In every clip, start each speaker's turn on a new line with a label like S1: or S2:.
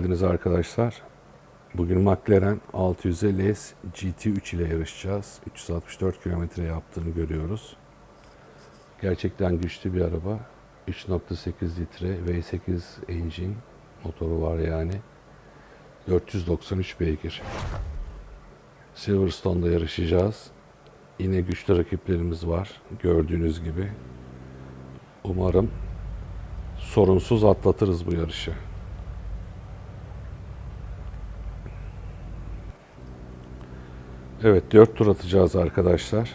S1: geldiniz arkadaşlar. Bugün McLaren 650S GT3 ile yarışacağız. 364 kilometre yaptığını görüyoruz. Gerçekten güçlü bir araba. 3.8 litre V8 engine motoru var yani. 493 beygir. Silverstone'da yarışacağız. Yine güçlü rakiplerimiz var. Gördüğünüz gibi. Umarım sorunsuz atlatırız bu yarışı. Evet 4 tur atacağız arkadaşlar.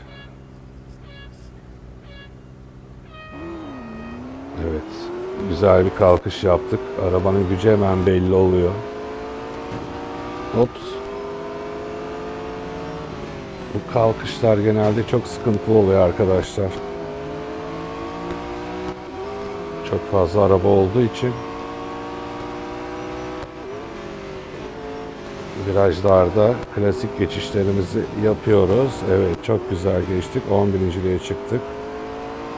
S1: Evet. Güzel bir kalkış yaptık. Arabanın gücü hemen belli oluyor. Ops. Bu kalkışlar genelde çok sıkıntılı oluyor arkadaşlar. Çok fazla araba olduğu için virajlarda klasik geçişlerimizi yapıyoruz. Evet çok güzel geçtik. 11.liğe çıktık.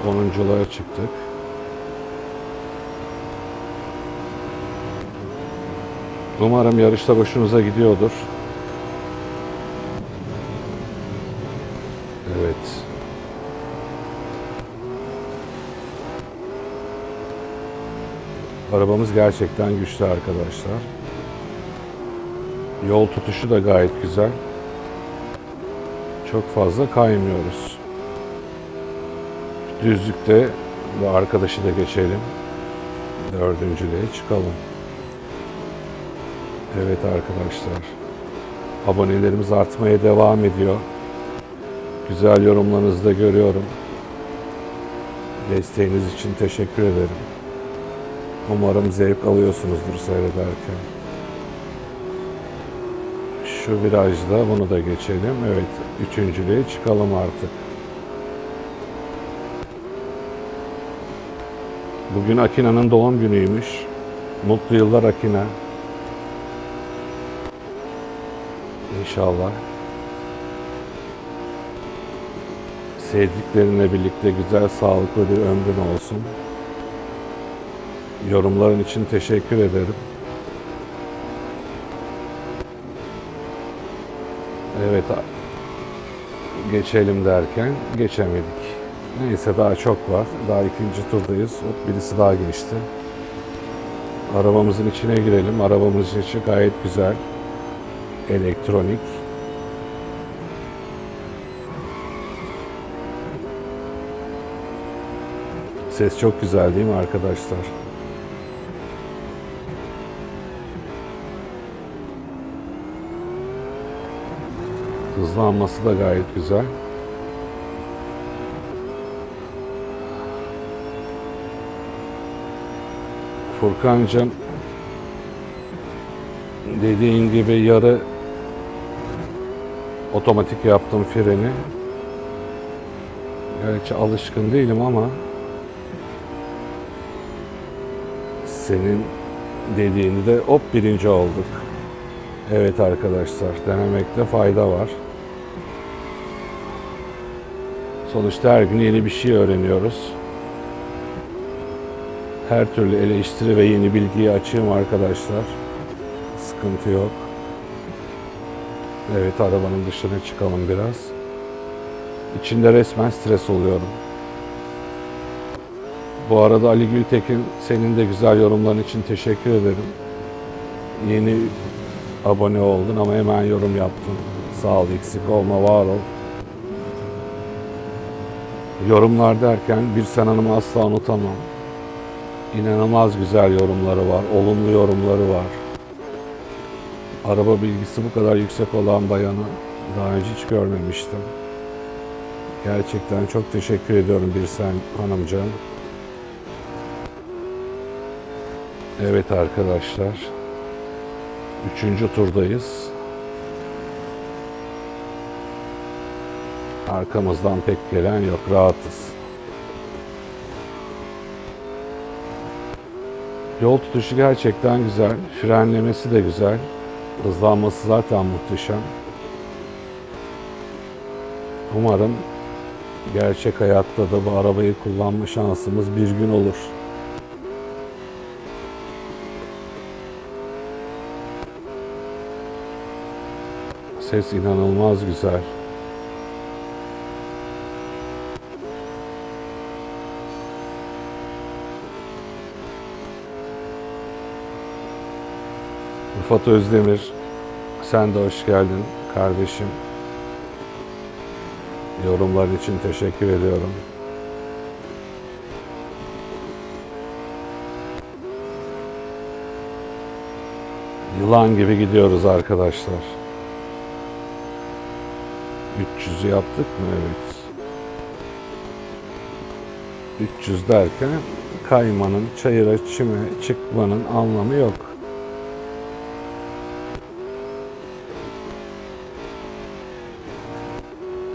S1: 10.luğa çıktık. Umarım yarışta hoşunuza gidiyordur. Evet. Arabamız gerçekten güçlü arkadaşlar. Yol tutuşu da gayet güzel. Çok fazla kaymıyoruz. Düzlükte bu arkadaşı da geçelim. Dördüncülüğe çıkalım. Evet arkadaşlar. Abonelerimiz artmaya devam ediyor. Güzel yorumlarınızı da görüyorum. Desteğiniz için teşekkür ederim. Umarım zevk alıyorsunuzdur seyrederken. Şu virajda bunu da geçelim. Evet, üçüncülüğe çıkalım artık. Bugün Akina'nın doğum günüymüş. Mutlu yıllar Akina. İnşallah. Sevdiklerinle birlikte güzel, sağlıklı bir ömrün olsun. Yorumların için teşekkür ederim. Evet geçelim derken geçemedik. Neyse daha çok var. Daha ikinci turdayız. Hop, Birisi daha geçti. Arabamızın içine girelim. Arabamızın içi gayet güzel. Elektronik. Ses çok güzel değil mi arkadaşlar? Hızlanması da gayet güzel. Furkan'cığım dediğin gibi yarı otomatik yaptım freni. Gerçi alışkın değilim ama senin dediğini de hop birinci olduk. Evet arkadaşlar denemekte fayda var. Sonuçta her gün yeni bir şey öğreniyoruz. Her türlü eleştiri ve yeni bilgiyi açığım arkadaşlar. Sıkıntı yok. Evet arabanın dışına çıkalım biraz. İçinde resmen stres oluyorum. Bu arada Ali Gültekin senin de güzel yorumların için teşekkür ederim. Yeni abone oldun ama hemen yorum yaptın. Sağ ol, eksik olma, var ol. Yorumlar derken bir sen hanımı asla unutamam. İnanılmaz güzel yorumları var, olumlu yorumları var. Araba bilgisi bu kadar yüksek olan bayanı daha önce hiç görmemiştim. Gerçekten çok teşekkür ediyorum bir sen hanımcığım. Evet arkadaşlar. Üçüncü turdayız. Arkamızdan pek gelen yok. Rahatız. Yol tutuşu gerçekten güzel. Frenlemesi de güzel. Hızlanması zaten muhteşem. Umarım gerçek hayatta da bu arabayı kullanma şansımız bir gün olur. Ses inanılmaz güzel. Rıfat Özdemir, sen de hoş geldin kardeşim. Yorumlar için teşekkür ediyorum. Yılan gibi gidiyoruz arkadaşlar. 300'ü yaptık mı? Evet. 300 derken kaymanın, çayıra, çime çıkmanın anlamı yok.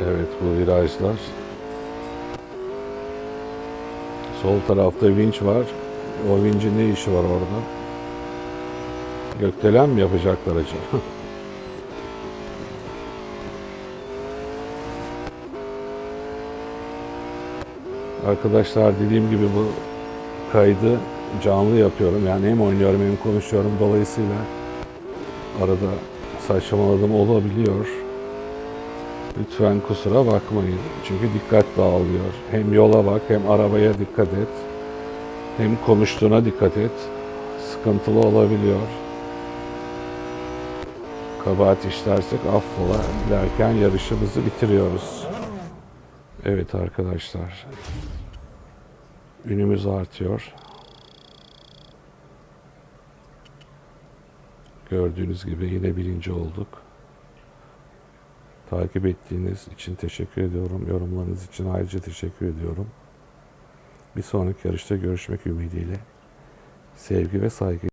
S1: Evet bu virajlar. Sol tarafta vinç var. O vincin ne işi var orada? Gökdelen mi yapacaklar acaba? Arkadaşlar dediğim gibi bu kaydı canlı yapıyorum. Yani hem oynuyorum hem konuşuyorum. Dolayısıyla arada saçmaladığım olabiliyor. Lütfen kusura bakmayın. Çünkü dikkat dağılıyor. Hem yola bak hem arabaya dikkat et. Hem konuştuğuna dikkat et. Sıkıntılı olabiliyor. Kabahat işlersek affola derken yarışımızı bitiriyoruz. Evet arkadaşlar. Ünümüz artıyor. Gördüğünüz gibi yine birinci olduk. Takip ettiğiniz için teşekkür ediyorum. Yorumlarınız için ayrıca teşekkür ediyorum. Bir sonraki yarışta görüşmek ümidiyle. Sevgi ve saygı.